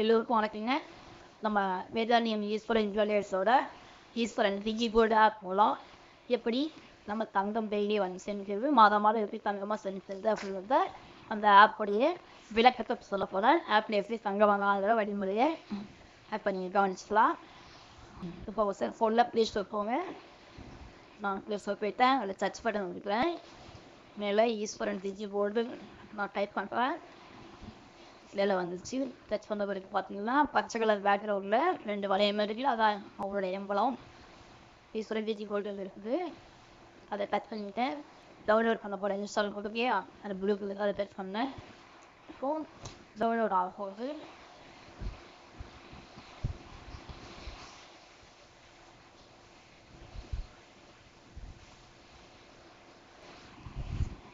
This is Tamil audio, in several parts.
எல்லோருக்கும் வணக்கங்க. நம்ம வேதாந்தியம் ஈஸ்வரன் ஜுவல்லர்ஸோட ஈஸ்வரன் டிஜி போர்டு ஆப் மூலம் எப்படி நம்ம தங்கம் டெய்லி வந்து செஞ்சுக்கிறது மாதம் மாதம் எப்படி தங்கமாக செஞ்சுக்கிறது அப்படின்றத அந்த ஆப்போடைய விளக்கத்தை சொல்ல போகிறேன் ஆப்பில் எப்படி தங்கம் வாங்கலாங்கிற வழிமுறையை இப்போ நீங்கள் கவனிச்சிக்கலாம். இப்போ சார் ஃபோனில் ப்ளே ஸ்டோர் போங்க. நான் ப்ளே ஸ்டோர் போயிட்டேன். அதில் சர்ச் பட்டன் கொடுக்குறேன் மேலே ஈஸ்வரன் டிஜி போர்டு நான் டைப் பண்ணுறேன் இதில் வந்துச்சு. டச் பண்ண பிறகு பார்த்தீங்கன்னா பச்சை கலர் பேக்ரவுண்டில் ரெண்டு வளையம் இருக்குல்ல அதான் அவங்களோட எம்பளம். ஈஸ்வரன் விஜி கோல்டு இருக்குது. அதை டச் பண்ணிட்டேன் டவுன்லோட் பண்ண போகிறேன் இன்ஸ்டால் கொடுக்கையா அந்த ப்ளூ கலர் அதை டச் பண்ணேன். இப்போ டவுன்லோட் ஆக போகுது.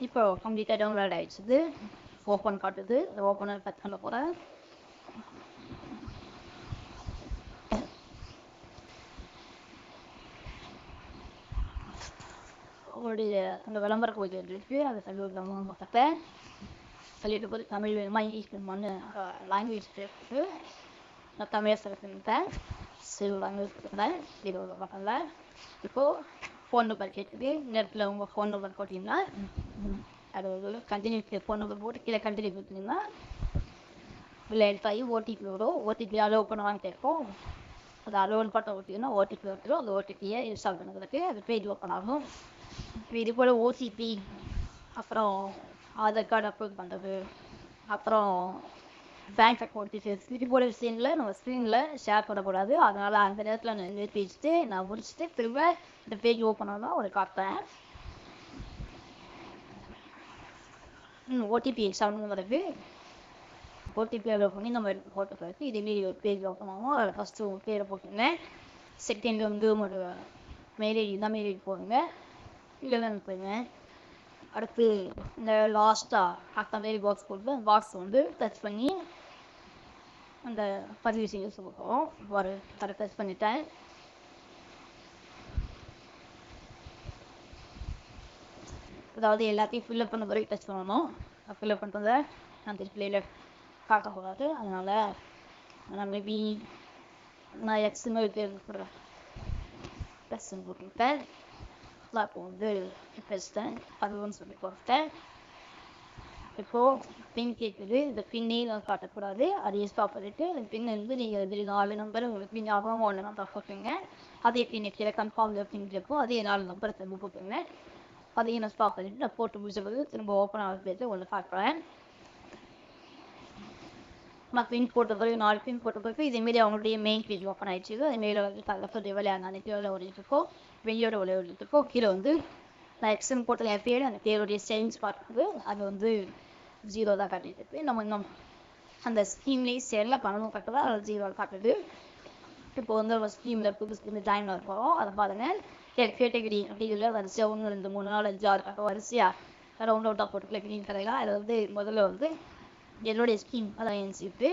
இப்போ கம்ப்ளீட்டாக டவுன்லோட் ஆயிடுச்சு ஓப்பன் காட்டுது. அதை ஓப்பனை டச் பண்ண போகிறேன் அவருடைய அந்த விளம்பர கோயில் இருக்கு அதை சொல்லி பார்த்தேன் சொல்லிட்டு போது தமிழ் வேணுமா? இங்கிலீஷ் வேணுமான்னு லாங்குவேஜ் நான் தமிழ் செலக்ட் சிறு லாங்குவேஜ் கொடுத்தேன் இது ஒரு இப்போது ஃபோன் நம்பர் கேட்குது நேரத்தில் உங்கள் ஃபோன் நம்பர் போட்டிங்கன்னா அது ஒரு கண்டினியூ ஃபோன் நம்பர் போட்டு கீழே கண்டினியூ கொடுத்தீங்கன்னா இல்லை ஆகி ஓடிபி வரும். ஓடிபி அலோவ் பண்ணுவாங்க கேட்கும் அது அலோவ் பட்டம் ஓட்டிங்கன்னா ஓடிபி வந்துடும் அந்த ஓடிபியை இன்ஸ்டால் பண்ணுறதுக்கு அது பேஜ் ஓப்பன் ஆகும். இது போல் ஓடிபி அப்புறம் ஆதார் கார்டு அப்லோட் பண்ணுறது அப்புறம் பேங்க் அக்கௌண்ட் டீட்டெயில்ஸ் இது போல விஷயங்களை நம்ம ஸ்க்ரீனில் ஷேர் பண்ணக்கூடாது. அதனால் அந்த நேரத்தில் நான் நிறுத்தி வச்சுட்டு நான் முடிச்சுட்டு திரும்ப இந்த பேஜ் ஓப்பன் ஆனால் ஒரு காட்டுறேன். ஓடிபி சவுண்ட் வருது ஓடிபி அலோவ் பண்ணி நம்ம எடுத்து போட்ட பிறகு இதுலேயே ஒரு பேஜ் ஓப்பன் ஆகும். ஃபஸ்ட்டு உங்கள் பேரை போட்டுருந்தேன் செகண்ட் வந்து ஒரு மெயில் ஐடி தான் மெயில் ஐடி போடுங்க. இல்லைன்னு அனுப்புங்க அடுத்து இந்த லாஸ்ட்டாக அக்கா பேர் பாக்ஸ் போட்டு அந்த பாக்ஸ் வந்து டச் பண்ணி அந்த பதிவு செய்ய சொல்லுவோம். ஒரு தர டச் பண்ணிட்டேன். அதாவது எல்லாத்தையும் ஃபில்லப் பண்ண வரைக்கும் டச் பண்ணணும். ஃபில்லப் பண்ணுறத அந்த டிஸ்பிளேல பார்க்கக்கூடாது அதனால் நான் மேபி நான் எக்ஸ்னு பேர் போடுறேன். போட்டுவிட்டேன் வந்து அதுவும் சொல்லி கொடுத்தேன் இப்போது பின் கேட்குது இந்த பின்னே நான் காட்டக்கூடாது. அதையே ஸ்டாப் பண்ணிவிட்டு அந்த பின் வந்து நீங்கள் இது நாலு நம்பர் உங்களுக்கு பின் ஞாபகம் ஒன்று தான் போட்டுங்க அதே பின் கீழே கன்ஃபார்ம் அப்படின்றப்போ அதே நாலு நம்பரை திரும்ப போட்டுங்க அதையும் நான் ஸ்டாப் பண்ணிவிட்டு நான் போட்டு முடிச்சது திரும்ப ஓப்பன் ஆக போயிட்டு ஒன்று பார்க்குறேன் நான் பின் போட்ட பிறகு நாலு பின் போட்ட பிறகு இதேமாரி அவங்களுடைய மெயின் பேஜ் ஓப்பன் ஆயிடுச்சு. அதேமாரி வந்து தலைப்படைய விளையாண்டு அன்னைக்கு எவ்வளோ ஓடிட்டுருக்கோ வெளியோட விளையாட கீழே வந்து நான் எக்ஸன் போட்ட என் பேர் அந்த பேருடைய சேஞ்ச் பார்க்குறது அது வந்து ஜீரோ தான் காட்டிட்டு நம்ம இன்னும் அந்த ஸ்கீம்லேயே சேரில் பண்ணணும் கட்டுறதா அதில் ஜீரோ காட்டுது. இப்போ வந்து ஒரு ஸ்கீமில் புது ஸ்கீமில் ஜாயின் பண்ண அதை பாருங்கள் கேட்டகிரி அப்படிங்கிற வரிசையாக ஒன்று ரெண்டு மூணு நாலு அஞ்சு ஆறு வரிசையாக ரவுண்ட் அவுட்டாக போட்டு கிரீன் அதில் வந்து முதல்ல வந்து என்னுடைய ஸ்கீம் அதான் என் சீட்டு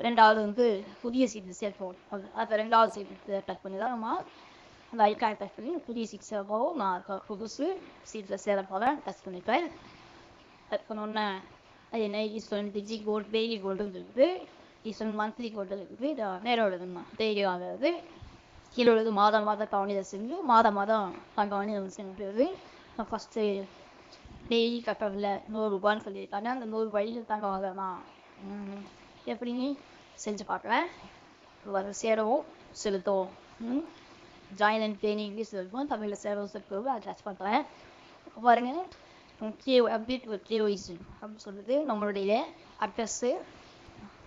ரெண்டாவது வந்து புதிய சீட்டு சேர்ப்போம் அப்போ அது ரெண்டாவது சீட்டு டச் பண்ணி தான் நம்ம அந்த ஐக்கான் டச் பண்ணி புதிய சீட் சேர்ப்போம் நான் புதுசு சீட்டில் சேர போகிறேன் டச் பண்ணிப்பேன். டச் பண்ணோன்னே அது என்ன? Eswaran digi gold daily gold இருக்குது ஈஸ்வரன் மந்த்லி கோல்டு இருக்குது நேரோட டெய்லி வாங்குறது. கீழே உள்ளது மாதம் மாதம் கவனிதம் செஞ்சு மாதம் மாதம் கவனிதை நான் ஃபஸ்ட்டு டெய்லி கட்டவில்ல நூறுரூபான்னு சொல்லியிருக்காங்க. அந்த நூறு வழியில் தாங்க வாங்கலாம் எப்படின்னு செஞ்சு பார்க்குறேன். வர சேரவும் செலுத்தும் ஜாயின் அண்ட் ட்ரைனிங் இங்கிலீஷ் இருக்கும் தமிழில் சேரவும் செலுத்தவும் அதை பண்ணுறேன் பாருங்க கே அப்டேட் வித் கேஒய்சி அப்படின்னு சொல்லுது நம்மளுடைய அட்ரஸ்ஸு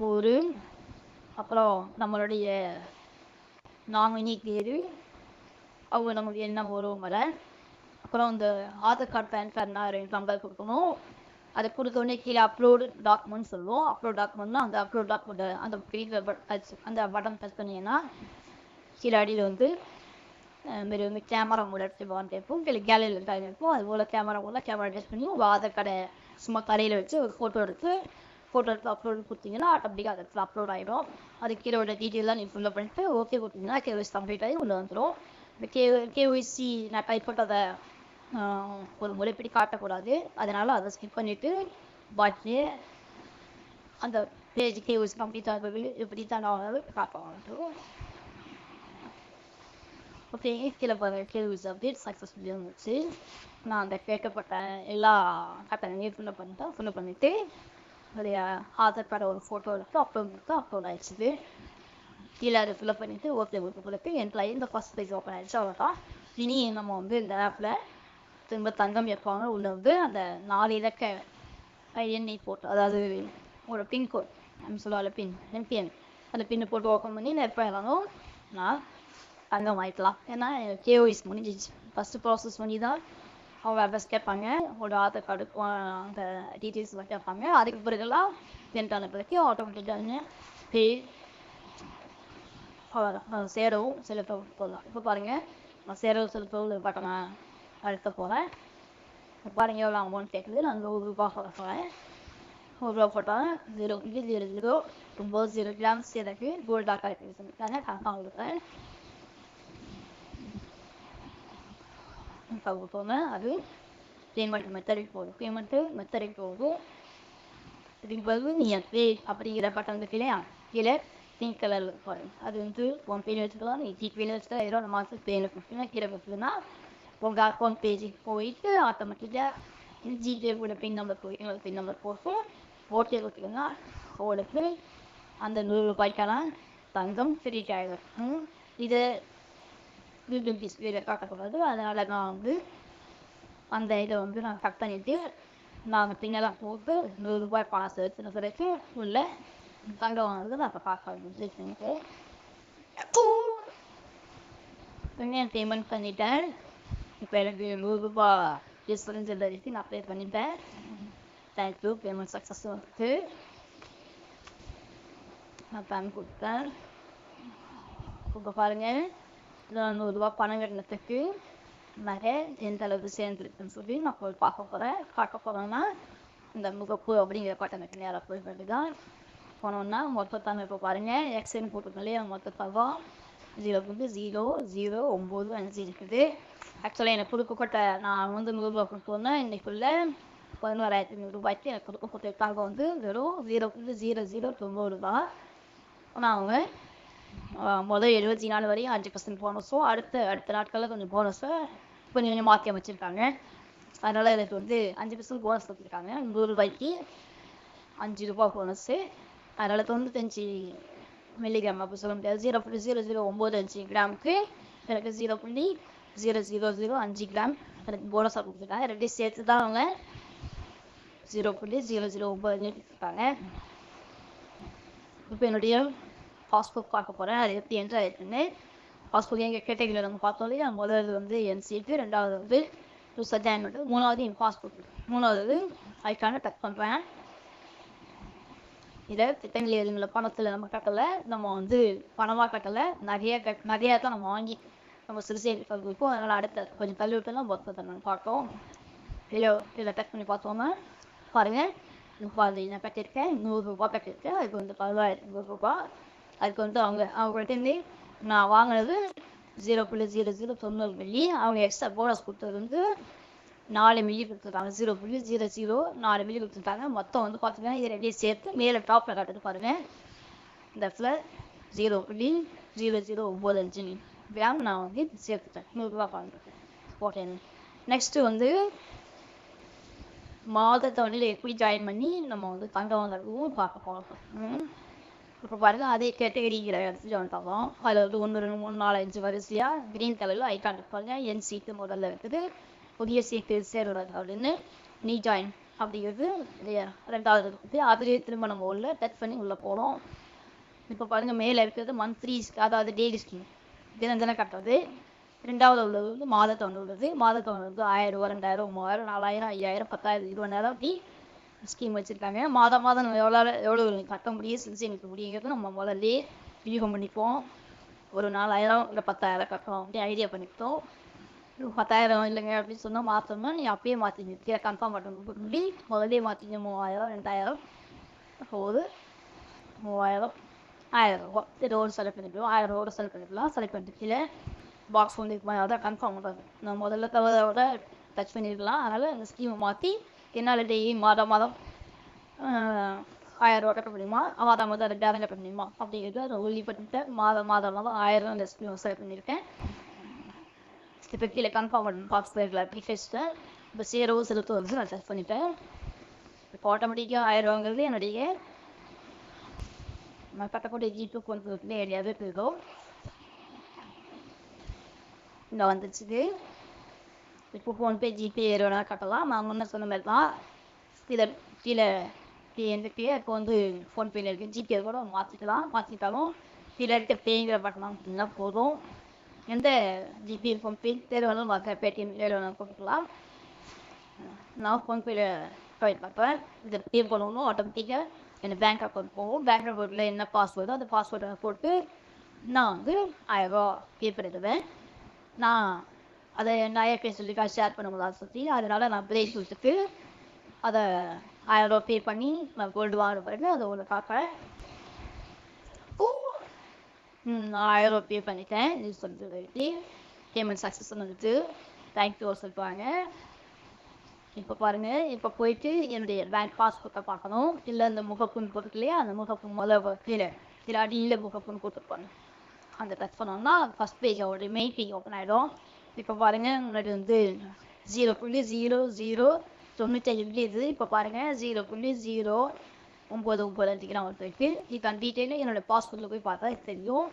ஒரு அப்புறம் நம்மளுடைய நாங்கள் நாமினி தேதி அவங்க நமக்கு என்ன வரும் வர அப்புறம் இந்த ஆதார் கார்டு பேன் கார்டுனா ரெண்டு நம்பர் கொடுக்கணும். அதை கொடுத்தோடனே கீழே அப்லோடு டாக்குமெண்ட் சொல்லுவோம். அப்லோட் டாக்குமெண்ட்னா அந்த அப்லோட் டாக்குமெண்ட் அந்த பெரிய அந்த பட்டன் ப்ரெஸ் பண்ணிங்கன்னா கீழே அடியில் வந்து மாரி வந்து கேமரா கூட எடுத்து வான் கேட்போம். கீழே கேலரியில் டைம் கேட்போம் அது போல் கேமரா மூலம் கேமரா டெஸ்ட் பண்ணி உங்கள் ஆதார் கார்டை சும்மா கரையில் வச்சு ஒரு ஃபோட்டோ எடுத்து ஃபோட்டோ எடுத்து அப்லோட் கொடுத்தீங்கன்னா ஆட்டோமேட்டிக்காக அது இடத்துல அப்லோட் ஆகிடும் அது கீழோட உள்ள டீட்டெயிலாம் நீங்கள் ஃபில்லப் பண்ணிட்டு ஓகே கொடுத்தீங்கன்னா கேஒய்சி கம்ப்ளீட் ஆகி உள்ளே வந்துடும் இந்த கே கேஒய்சி நான் டைப் பண்ணுறதை ஒரு முறைப்படி காட்டக்கூடாது. அதனால் அதை ஸ்கிப் பண்ணிவிட்டு பாட்டு அந்த பேஜ் கேஸ் கம்ப்ளீட் இருக்குது இப்படி தான் நான் பார்ப்போம் ஓகே கீழே போகிற கேள்விஸ் அப்டேட் சக்ஸஸ்ஃபுல்லாக இருந்துச்சு நான் அந்த கேட்கப்பட்ட எல்லா கட்டணங்களையும் ஃபுல்லப் பண்ணிட்டேன். ஃபுல்லப் பண்ணிவிட்டு என்னுடைய ஆதார் கார்டு ஒரு ஃபோட்டோ எடுத்து அப்லோட் எடுத்து அப்லோட் ஆயிடுச்சு கீழே அதை ஃபில்லப் பண்ணிவிட்டு ஓகே ஓகே கொடுத்து என் லைன் இந்த ஃபஸ்ட் பேஜ் ஓப்பன் ஆயிடுச்சு அவ்வளோதான் இனி நம்ம வந்து இந்த ஆப்பில் திரும்ப தங்கம் ஏற்பாங்க உள்ள வந்து அந்த நாலு இலக்க எண்ணெய் போட்டு அதாவது ஒரு பின்கோட் நம்ம சொல்லுவாள் பின் எம்பிஎன் அந்த பின்னை போட்டு ஓப்பன் பண்ணி நான் எப்போ இறங்கும் நான் தங்கம் வாங்கிக்கலாம் ஏன்னா கேஓஎஸ் முடிஞ்சிச்சு ஃபஸ்ட்டு ப்ராசஸ் பண்ணி தான் அவங்க கேட்பாங்க ஒரு ஆதார் கார்டு அந்த டீட்டெயில்ஸ்லாம் கேட்பாங்க அதுக்கு பிறகுலாம் சென்டான பிறகு ஆட்டோமேட்டிக்காக பே சேரவும் செலுத்தவும் போகலாம் இப்போ பாருங்கள் நான் சேரவும் செலுத்தவும் பட்டனை அழுத்த போகிறேன் பாருங்க எவ்வளோ அமௌண்ட் கேட்குது நான் ஒரு ரூபா போகிறேன் ஒரு ரூபா போட்டால் ஜீரோ ஜீரோ ஜீரோ ஒம்பது ஜீரோ கிராம்ஸ் எனக்கு கோல்டாக கிடைக்குது. கணக்காக கொடுக்குறேன் போங்க அது பேமெண்ட் மெத்தடிக் போகும் பேமெண்ட்டு மெத்தடிக் போகும் இதுக்கு பிறகு நீங்கள் பே அப்படிங்கிற பட்டம் இருக்கு இல்லையா கீழே பிங்க் கலரில் இருக்கும் அது வந்து உன் பேர் வச்சுக்கலாம். நீ ஜிபேல வச்சுக்கலாம். ஏதோ நம்ம மாதம் பேரில் கொடுத்தீங்கன்னா கீழே கொடுத்தீங்கன்னா உங்கள் அக்கௌண்ட் பேஜுக்கு போயிட்டு ஆட்டோமேட்டிக்காக ஜிபே கூட பின் நம்பர் போய் எங்களுக்கு பின் நம்பர் போகும். ஓகே கொடுத்தீங்கன்னா உங்களுக்கு அந்த நூறு ரூபாய்க்கெல்லாம் தங்கம் ஃப்ரீ ஆகிடும் இது யூடியூப் டிஸ்பிளேல காட்டக்கூடாது அதனால் நான் வந்து அந்த இதை வந்து நான் கட் பண்ணிவிட்டு நாங்கள் திங்கெல்லாம் போட்டு நூறு ரூபாய் பணம் செலுத்தின பிறகு உள்ள தங்கம் வாங்குறது நான் இப்போ பார்க்க ஆரம்பிச்சிருக்கேன் பின்னேன் பேமெண்ட் பண்ணிட்டேன். இப்போ எனக்கு நூறுரூபா டிஸ்கவுண்ட் எழுதி நான் பே பண்ணிட்டேன். தேங்க்யூ பேமெண்ட் சக்ஸஸ் வந்து நான் பேன் கொடுத்தேன். இப்போ பாருங்கள் நூறுரூவா பணம் கட்டினத்துக்கு நகை எந்த அளவுக்கு சேர்ந்துருக்குன்னு சொல்லி நான் போய் பார்க்க போகிறேன் பார்க்க போகிறேன்னா இந்த முகப்பு அப்படிங்கிற கட்டணத்துக்கு நேராக போய் வேண்டியதான் போனோன்னா மொத்தத்தாங்க இப்போ பாருங்கள் எக்ஸ்என் மொத்த தவம் ஜீரோ வந்து ஜீரோ ஜீரோ ஒம்பது அஞ்சு இருக்குது. ஆக்சுவலாக எனக்கு கொடுக்கப்பட்ட நான் வந்து நூறுரூவா கொடுத்தோன்னா இன்னைக்குள்ள பதினோராயிரத்தி நூறுரூபாய்க்கு எனக்கு கொடுக்கப்பட்ட தகவல் வந்து வெறும் ஜீரோ வந்து ஜீரோ ஜீரோ தொண்ணூறு ரூபா ஆனால் அவங்க முதல் எழுபத்தி நாலு வரையும் அஞ்சு பர்சன்ட் போனஸும் அடுத்த அடுத்த நாட்களில் கொஞ்சம் போனஸை கொஞ்சம் கொஞ்சம் மாற்றி அமைச்சிருக்காங்க. அதனால் எனக்கு வந்து அஞ்சு பர்சன்ட் போனஸ் கொடுத்துருக்காங்க. நூறு ரூபாய்க்கு அஞ்சு ரூபாய் போனஸு அதனால் தொண்ணூத்தஞ்சு மில்லிகிராம் அப்போ சொல்ல முடியாது. ஜீரோ புள்ளி ஜீரோ ஜீரோ ஒம்பது அஞ்சு கிராமுக்கு எனக்கு ஜீரோ புள்ளி ஜீரோ ஜீரோ ஜீரோ அஞ்சு கிராம் எனக்கு போனஸாக கொடுத்துருக்காங்க. ரெண்டையும் சேர்த்து தான் அவங்க ஜீரோ புள்ளி ஜீரோ ஜீரோ ஒம்பது கொடுத்துருக்காங்க. இப்போ என்னுடைய பாஸ்புக் பார்க்க போகிறேன் அது எப்படி என்ட்ரு ஆகிருக்குன்னு பாஸ்புக் எங்கள் கேட்டகரியில் நம்ம பார்த்தோம் இல்லையா? முதல்ல வந்து என் சீட்டு ரெண்டாவது வந்து சஜாயின்மெண்ட் மூணாவது என் பாஸ்புக். மூணாவது ஐக்கான டச் பண்ணுறேன் இதை திட்டங்கள் எழுதுங்கள பணத்தில் நம்ம கட்டலை. நம்ம வந்து பணமாக கட்டலை. நிறைய கட் நிறையா தான் நம்ம வாங்கி நம்ம சிறுசேரி கொடுப்போம் அதனால் அடுத்த கொஞ்சம் தள்ளி விட்டுலாம் மொத்தத்தை நம்ம பார்த்தோம் இல்லை இதில் டச் பண்ணி பார்த்தோம்னா பாருங்கள் பாதி நான் கட்டியிருக்கேன். நூறுரூபா கட்டியிருக்கேன். அதுக்கு வந்து பதினாயிரம் நூறுரூபா அதுக்கு வந்து அவங்க அவங்கள்ட்டேருந்து நான் வாங்கினது ஜீரோ புள்ளி ஜீரோ ஜீரோ தொண்ணூறு மில்லி அவங்க எக்ஸ்ட்ரா போனஸ் கொடுத்தது வந்து நாலு மில்லி கொடுத்துருக்காங்க. ஜீரோ புள்ளி ஜீரோ ஜீரோ நாலு மில்லி கொடுத்துருக்காங்க. மொத்தம் வந்து பார்த்தீங்கன்னா இது ரெண்டையும் சேர்த்து மேலே டாப்பில் காட்டுறது பாருங்கள் இந்த இடத்துல ஜீரோ புள்ளி ஜீரோ ஜீரோ ஒம்பது அஞ்சு கிராம் நான் வந்து சேர்த்துட்டேன். நூறுரூவா பண்ணுறேன் போட்டேன். நெக்ஸ்ட்டு வந்து மாதத்தை வந்து எப்படி ஜாயின் பண்ணி நம்ம வந்து தங்கம் வாங்குறதுக்கும் பார்க்க போகிறோம் இப்போ பாருங்க அதே கேட்டகரி எடுத்து ஜாயின் பண்ணலாம் அதில் வந்து ஒன்று ரெண்டு மூணு நாலு அஞ்சு வரிசையாக க்ரீன் கலரில் ஐக்கான் பாருங்க. என் சீட்டு முதல்ல இருக்குது. புதிய சீட்டு சேருறது அப்படின்னு. நீ ஜாயின் அப்படிங்கிறது ரெண்டாவது இருக்குது. அதுலேயே திரும்ப நம்ம உள்ள டச் பண்ணி உள்ளே போகிறோம் இப்போ பாருங்க மேலே இருக்கிறது மந்த்லி அதாவது டெய்லி ஸ்கீம் தினம் தினம் கட்டுறது. ரெண்டாவது உள்ளது வந்து மாதத்தவணை உள்ளது. மாதத்தவணை வந்து ஆயிரம் ரூபா ரெண்டாயிரம் மூவாயிரம் நாலாயிரம் ஐயாயிரம் பத்தாயிரம் இருபதாயிரம் அப்படி ஸ்கீம் வச்சுருக்காங்க. மாதம் மாதம் நம்ம எவ்வளோ எவ்வளோ கட்ட முடியும் சேமிக்க முடியுங்கிறது நம்ம முதல்ல வியூகம் பண்ணிப்போம். ஒரு நாலாயிரம் இல்லை பத்தாயிரம் கட்டணும் அப்படி ஐடியா பண்ணிக்கிட்டோம். பத்தாயிரம் இல்லைங்க அப்படின்னு சொன்னால் மாற்றணும்னா நீ அப்பயே மாற்றிங்க கீழே கன்ஃபார்ம் பண்ணணும். முடி முதல்ல மாற்றிங்க மூவாயிரம் ரெண்டாயிரம். ஒரு மூவாயிரம் ஆயிரம் ரூபா. ஏதோ ஒரு செலக்ட் பண்ணிக்கலாம். ஆயிரம் ரூபா செலக்ட் பண்ணிக்கலாம். செலக்ட் பண்ணிட்டு கீழே பாக்ஸ் வந்து அதான் கன்ஃபார்ம் பண்ணுறது நான் முதல்ல தவிர டச் பண்ணியிருக்கலாம் அதனால் அந்த ஸ்கீமை மாற்றி என்னால் டெய்லி மாதம் மாதம் ஆயிரம் ரூபா கட்ட முடியுமா? மாதம் மாதம் ரெண்டாயிரம் கட்ட முடியுமா? அப்படிங்கிறது அதை உறுதிப்பட்டு மாதம் மாதம் மாதம் ஆயிரம் லெஸ்ட்லையும் செலக்ட் பண்ணியிருக்கேன். இப்போ கீழே கன்ஃபார்ம் பண்ணணும் பாக்ஸ் பேக்கில் இப்போ சீரவு செலுத்து வந்து நான் செட் பண்ணிட்டேன். இப்போ ஆட்டோமேட்டிக்காக ஆயிரம் ரூபாங்கிறது என்னுடைய நான் கட்டக்கூடிய ஜிபே கொண்டு ஏரியாவே போயிடும். இங்கே வந்துச்சு இப்போ ஃபோன்பே ஜிபே ஏறுனா கட்டலாம். நான் முன்ன சொன்ன மாதிரி தான். கீழே கீழே என்கிட்ட இப்போ வந்து ஃபோன்பேல இருக்குது ஜிபே கூட மாற்றிக்கலாம் மாற்றிட்டாலும் கீழே இருக்க பேங்கிற பட்டன் அப்படின்னா போதும். எந்த ஜிபே ஃபோன்பே தேர்வாலும் மற்ற பேடிஎம் ஏறுவனா கொடுக்கலாம். நான் ஃபோன்பேல ட்ரை பார்ப்பேன் இதை பே பண்ணணும். ஆட்டோமேட்டிக்காக என் பேங்க் அக்கௌண்ட் போகும். பேங்க் அக்கௌண்ட்டில் என்ன பாஸ்வேர்டோ அந்த பாஸ்வேர்டை போட்டு நான் வந்து ஆயிரரூபா பே பண்ணிடுவேன். நான் அதை நிறைய பேர் சொல்லி ஷேர் பண்ண முடியாது சொல்லி அதனால் நான் பிரேக் கொடுத்துட்டு அதை ஆயிரம் ரூபா பே பண்ணி நான் கோல்டு வாங்கின பிறகு அதை ஒன்று பார்ப்பேன் ஆயிரம் நான் பே பண்ணிட்டேன். இது சொல்லிட்டு பேமெண்ட் சக்ஸஸ் வந்துட்டு தேங்க்யூ சொல்லுவாங்க இப்போ பாருங்கள் இப்போ போயிட்டு என்னுடைய பேங்க் பாஸ்புக்கை பார்க்கணும். இல்லை அந்த முகப்புன்னு போட்டுருக்கு இல்லையா அந்த முகப்பு முதல்ல கீழே கீழே அடியில் முகப்புன்னு கொடுத்துருப்பாங்க. அந்த டச் பண்ணோம்னா ஃபஸ்ட் பேஜோட மெயின் பேஜ் ஓப்பன் ஆகிடும் இப்போ பாருங்கள் முன்னாடி வந்து ஜீரோ புள்ளி ஜீரோ ஜீரோ தொண்ணூத்தஞ்சு புள்ளி இது. இப்போ பாருங்கள் ஜீரோ புள்ளி ஜீரோ ஒம்பது ஒம்பது அஞ்சு கிராம் இருக்கு. இதுக்கான டீட்டெயில் என்னோட பாஸ்போர்ட்டில் போய் பார்த்தா தெரியும்.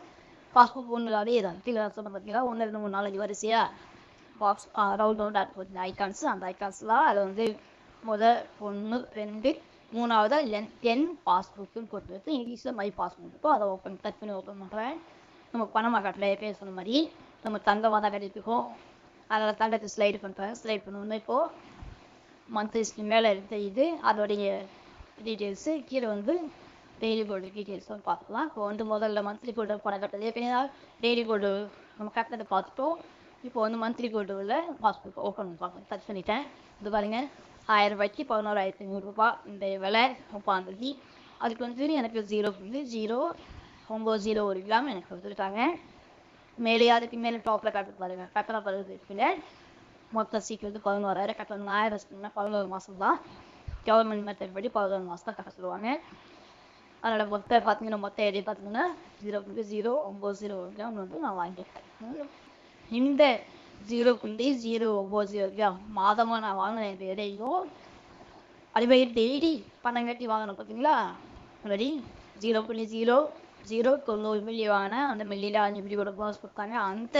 பாஸ்போர்ட் ஒன்றுலாவே இதான் கீழே சொன்ன பார்த்தீங்களா ஒன்று ரெண்டு மூணு நாலஞ்சு வரிசையா? பாக்ஸ் ரவுண்ட் ரவுண்ட் ஐக்கான்ஸ் அந்த ஐக்கான்ஸ்லாம் அது வந்து முதல் ஒன்று ரெண்டு மூணாவது லென் டென் பாஸ்புக்குன்னு கொடுத்துருக்கு. இங்கிலீஷில் மை பாஸ்புக் இருக்கும் அதை ஓப்பன் டச் பண்ணி ஓப்பன் பண்ணுறேன் நம்ம பணமாக கட்டல பேர் சொன்ன மாதிரி நம்ம தங்கமாக தான் கட்டிட்டுருக்கோம் அதனால் தங்கத்தை ஸ்லைடு பண்ணுறேன் ஸ்லைட் பண்ணணும் இப்போது மந்த்லி மேலே இருந்த இது அதோடைய டீட்டெயில்ஸு கீழே வந்து டெய்லி கோல்டு டீட்டெயில்ஸ் வந்து பார்த்துக்கலாம் இப்போ வந்து முதல்ல மந்த்லி கோல்டு பணம் கட்டது ஏற்கனவே டெய்லி கோல்டு நம்ம கட்டினதை பார்த்துட்டோம். இப்போ வந்து மந்த்லி கோல்டு உள்ள பாஸ்புக் ஓப்பன் பார்க்கலாம். டச் பண்ணிட்டேன். இது பாருங்கள் ஆயிரம் ரூபாய்க்கு பதினோராயிரத்தி ஐநூறுரூபா இந்த விலை உட்காந்துருக்கி அதுக்கு வந்து எனக்கு ஜீரோ புள்ளி ஜீரோ ஒம்பது ஜீரோ ஒரு கிராம் எனக்கு கொடுத்துருக்காங்க மேலே அதுக்கு மேலே டாப்பில் கட்டுறது பாருங்க. கட்டண பருவது பின்னாடி மொத்த சீக்கிரத்து பதினோராயிரம் கட்டணும் ஆயிரம் பதினோரு மாதம் தான். கவர்மெண்ட் மெத்தட் படி பதினோரு மாதம் தான் கட்ட சொல்லுவாங்க. அதனோட மொத்த பார்த்தீங்கன்னா மொத்த எடை பார்த்தீங்கன்னா ஜீரோ புள்ளி ஜீரோ ஒம்பது ஜீரோ கிராம் வந்து நான் வாங்கிட்டேன் இந்த ஜீரோ புள்ளி ஜீரோ ஒம்பது ஜீரோ கிராம் மாதமாக நான் வாங்கின இந்த எடையும் அதுமாதிரி டெய்லி பணம் கட்டி வாங்கினேன் பார்த்தீங்களா ரெடி ஜீரோ புள்ளி ஜீரோ ஜீரோ தொண்ணூறு மில்லி வாங்கினேன் அந்த மில்லியில் அஞ்சு மில்லி கூட பாஸ் கொடுத்தாங்க அந்த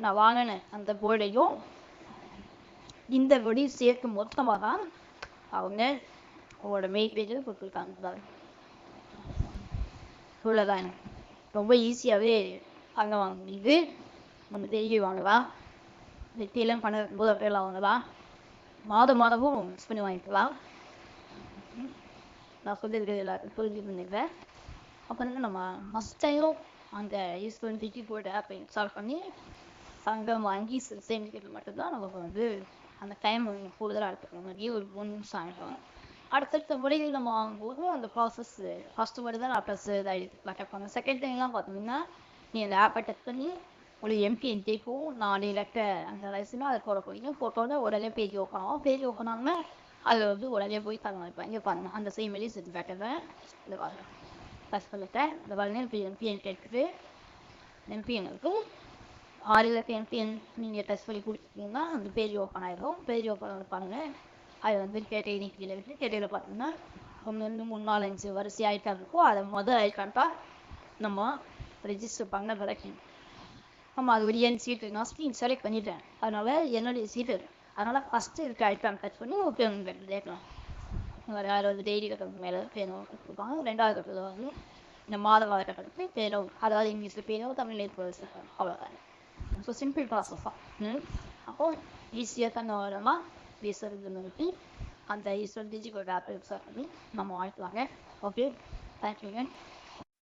நான் வாங்கினேன் அந்த போர்டையும் இந்த படி சேர்த்து மொத்தமாக தான் அவங்க அவங்களோட மெயின் பேஜில் கொடுத்துருக்காங்க இவ்வளோதான் எனக்கு ரொம்ப ஈஸியாகவே அங்கே வாங்க முடியுது நம்ம டெய்லி வாங்கலாம் வெற்றியெல்லாம் பண்ண போது அப்படியெல்லாம் வாங்கலாம் மாதம் மாதமும் மிஸ் பண்ணி வாங்கிக்கலாம் நான் சொல்லியிருக்கிறது எல்லாருக்கும் புரிஞ்சு பண்ணிக்கிறேன் அப்போ வந்து நம்ம மஸ்டையும் அந்த ஈஸ்வரன் டிக்கி போர்டு ஆப்பை இன்ஸ்டால் பண்ணி சங்கம் வாங்கி சேமிக்கிறது மட்டும்தான் நமக்கு வந்து அந்த டைம் கூடுதலாக எடுத்துக்கணும். நிறைய ஒரு மூணு நிமிஷம் ஆகிடும் அடுத்தடுத்த முறையில் நம்ம வாங்கும்போது அந்த ப்ராசஸ் ஃபஸ்ட்டு முறை தான் லேப்டாப்ஸ் ப்ளஸ் இதாக கேட்பாங்க செகண்ட் டைம்லாம் பார்த்தீங்கன்னா நீ அந்த ஆப்பை டச் பண்ணி ஒரு எம்பிஎன் கேட்கும் நான் லெட்டர் அந்த லைசன்ஸ் அதை போட போய் ஃபோட்டோவில் உடனே பேஜ் ஓப்பன் ஆகும். பேஜ் ஓப்பன் ஆகுனா அதில் வந்து உடனே போய் தங்க வைப்பேன் இங்கே பாருங்க அந்த சேம் வெளியே செஞ்சு காட்டுறேன் இந்த பாருங்க ப்ளஸ் பண்ணிட்டேன் இந்த பாருங்க எம்பிஎன் கேட்குது எம்பிஎன் இருக்கும் ஆறு இலக்க எம்பிஎன் நீங்கள் டெஸ்ட் பண்ணி கொடுத்துருக்கீங்கன்னா அந்த பேஜ் ஓப்பன் ஆகிடும் பேஜ் ஓப்பன் பாருங்கள் அது வந்து கேட்டை நீக்கியில் விட்டு கேட்டையில் பார்த்தீங்கன்னா ஒன்று மூணு நாலு அஞ்சு வரிசை ஐட்டம் இருக்கும் அதை முதல் ஐக்கான் நம்ம ரெஜிஸ்டர் பண்ண வரைக்கும் ஆமாம் அது ஒரு என் சீட்டு நான் ஸ்க்ரீன் செலக்ட் பண்ணிட்டேன். அதனால் என்னுடைய சீட்டு அதனால் ஃபஸ்ட்டு இருக்க ஐட்டம் டச் பண்ணி ஓகே கேட்கலாம் வேறு வந்து டெய்லி கட்டுறது மேலே பேரும் கொடுப்பாங்க ரெண்டாவது கட்டுறது வந்து இந்த மாத வார கட்டுறது பேரும் அதாவது இங்கிலீஷில் பேரும் தமிழ் அவ்வளோதான் ஸோ சிம்பிள் ப்ராசஸ் தான் அப்போ ஈஸியாக தான் வரமா பேசுறது நிறுத்தி அந்த ஈஸ்வரன் டிஜிட்டல் ஆப் யூஸ் பண்ணி நம்ம வாழ்த்துவாங்க ஓகே தேங்க்யூ